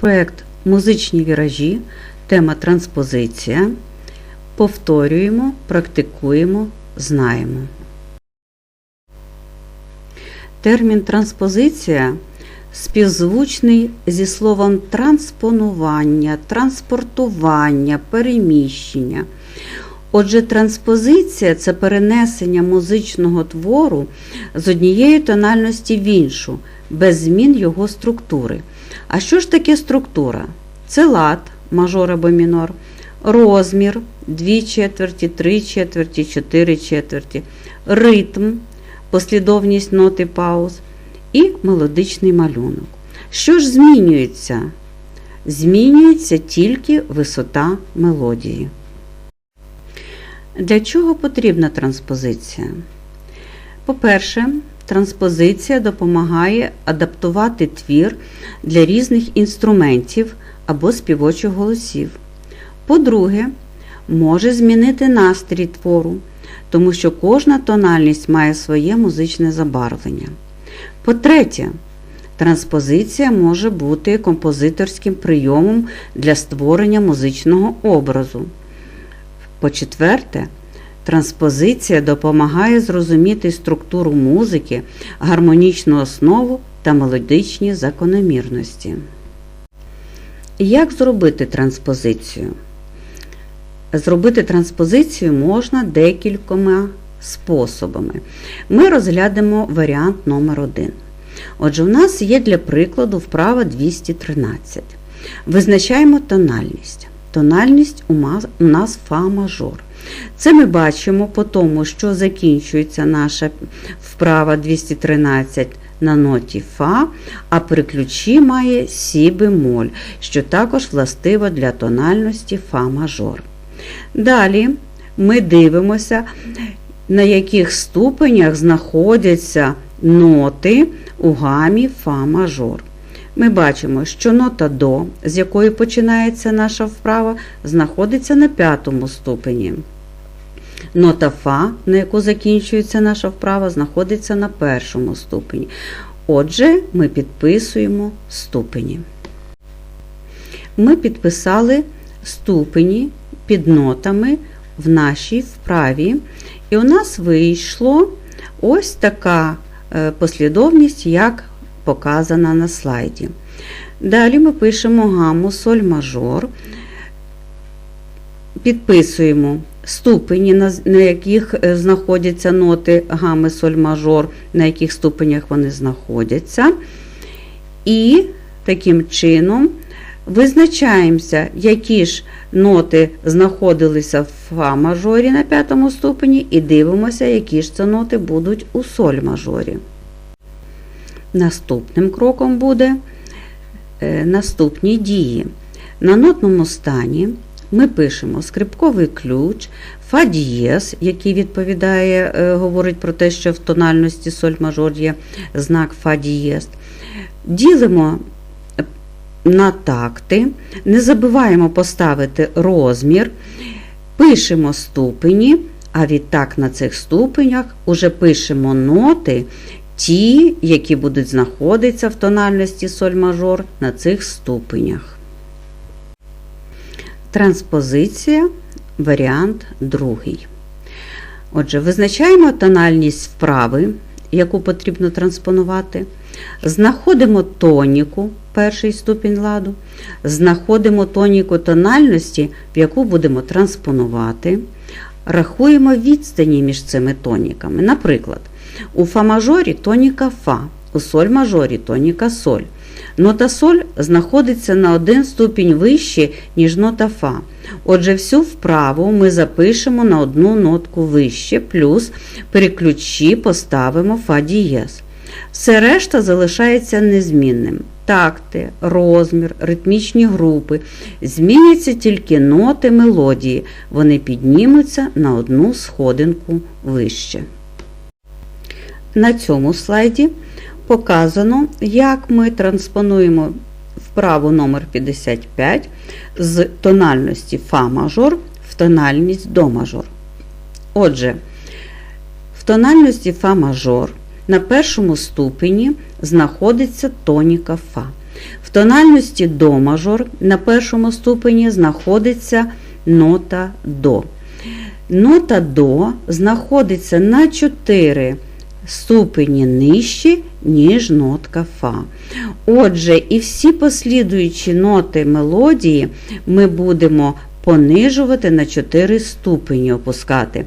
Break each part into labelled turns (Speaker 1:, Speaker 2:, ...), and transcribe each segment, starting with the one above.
Speaker 1: Проект Музичні віражі, тема транспозиція. Повторюємо, практикуємо, знаємо. Термін транспозиція співзвучний зі словом транспонування, транспортування, переміщення. Отже, транспозиція це перенесення музичного твору з однієї тональності в іншу, без змін його структури. А що ж таке структура? Це лад, мажор або мінор, розмір, дві четверті, три четверті, чотири четверті, ритм, послідовність ноти пауз і мелодичний малюнок. Що ж змінюється? Змінюється тільки висота мелодії. Для чого потрібна транспозиція? По-перше, транспозиція допомагає адаптувати твір для різних інструментів або співочих голосів. По-друге, може змінити настрій твору, тому що кожна тональність має своє музичне забарвлення. По-третє, транспозиція може бути композиторським прийомом для створення музичного образу. По-четверте, транспозиція допомагає зрозуміти структуру музики, гармонічну основу та мелодичні закономірності. Як зробити транспозицію? Зробити транспозицію можна декількома способами. Ми розглянемо варіант номер 1 Отже, у нас є для прикладу вправа 213. Визначаємо тональність. Тональність у нас фа мажор. Це ми бачимо по тому, що закінчується наша вправа 213 на ноті Фа, а при ключі має Сі бемоль, що також властиво для тональності Фа мажор. Далі ми дивимося, на яких ступенях знаходяться ноти у гамі Фа мажор. Ми бачимо, що нота До, з якої починається наша вправа, знаходиться на п'ятому ступені. Нота Фа, на яку закінчується наша вправа, знаходиться на першому ступені. Отже, ми підписуємо ступені. Ми підписали ступені під нотами в нашій вправі, і у нас вийшло ось така послідовність, як показана на слайді. Далі ми пишемо гаму соль мажор, підписуємо ступені, на яких знаходяться ноти гами соль мажор, на яких ступенях вони знаходяться. І таким чином визначаємося, які ж ноти знаходилися в фа мажорі на п'ятому ступені, і дивимося, які ж це ноти будуть у соль мажорі. Наступним кроком буде е, наступні дії. На нотному стані ми пишемо скрипковий ключ, фа дієс, який відповідає, е, говорить про те, що в тональності соль мажор є знак фа дієс. Ділимо на такти, не забуваємо поставити розмір, пишемо ступені, а відтак на цих ступенях уже пишемо ноти, ті, які будуть знаходитися в тональності соль мажор на цих ступенях. Транспозиція, варіант другий. Отже, визначаємо тональність вправи, яку потрібно транспонувати. Знаходимо тоніку, перший ступінь ладу, знаходимо тоніку тональності, в яку будемо транспонувати, рахуємо відстані між цими тоніками. Наприклад, у фа-мажорі тоніка Фа, у соль-мажорі тоніка соль. Нота соль знаходиться на один ступінь вище, ніж нота Фа. Отже, всю вправу ми запишемо на одну нотку вище, плюс при ключі поставимо Фа дієс. Все решта залишається незмінним. Такти, розмір, ритмічні групи. Зміняться тільки ноти мелодії, вони піднімуться на одну сходинку вище. На цьому слайді показано, як ми транспонуємо вправу номер 55 з тональності Фа мажор в тональність До мажор. Отже, в тональності Фа мажор на першому ступені знаходиться тоніка Фа. В тональності до мажор на першому ступені знаходиться нота до. Нота до знаходиться на 4 ступені нижче, ніж нотка фа. Отже, і всі послідуючі ноти мелодії ми будемо понижувати на 4 ступені опускати.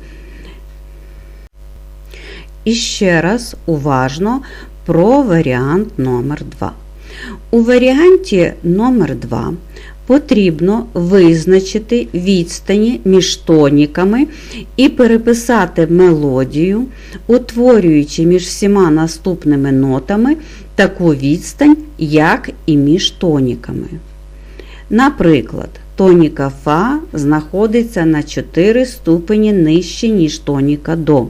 Speaker 1: І ще раз уважно про варіант номер 2. У варіанті номер 2 потрібно визначити відстані між тоніками і переписати мелодію, утворюючи між всіма наступними нотами таку відстань, як і між тоніками. Наприклад, тоніка Фа знаходиться на 4 ступені нижче, ніж тоніка До.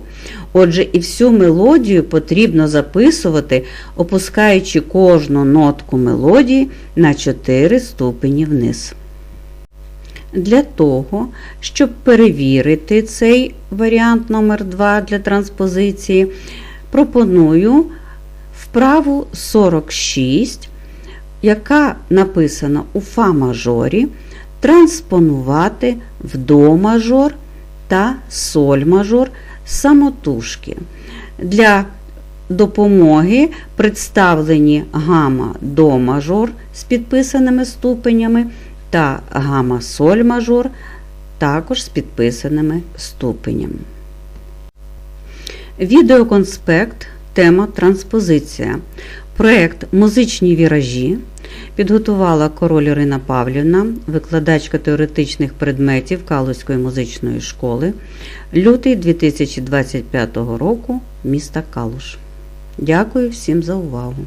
Speaker 1: Отже, і всю мелодію потрібно записувати, опускаючи кожну нотку мелодії на 4 ступені вниз. Для того, щоб перевірити цей варіант номер 2 для транспозиції, пропоную вправу 46, яка написана у Фа мажорі, транспонувати в До мажор та Соль мажор самотужки. Для допомоги представлені гама до мажор з підписаними ступенями та гама соль мажор також з підписаними ступенями. Відеоконспект тема транспозиція. Проект Музичні віражі підготувала король Ірина Павлівна, викладачка теоретичних предметів Калузької музичної школи, лютий 2025 року міста Калуш. Дякую всім за увагу!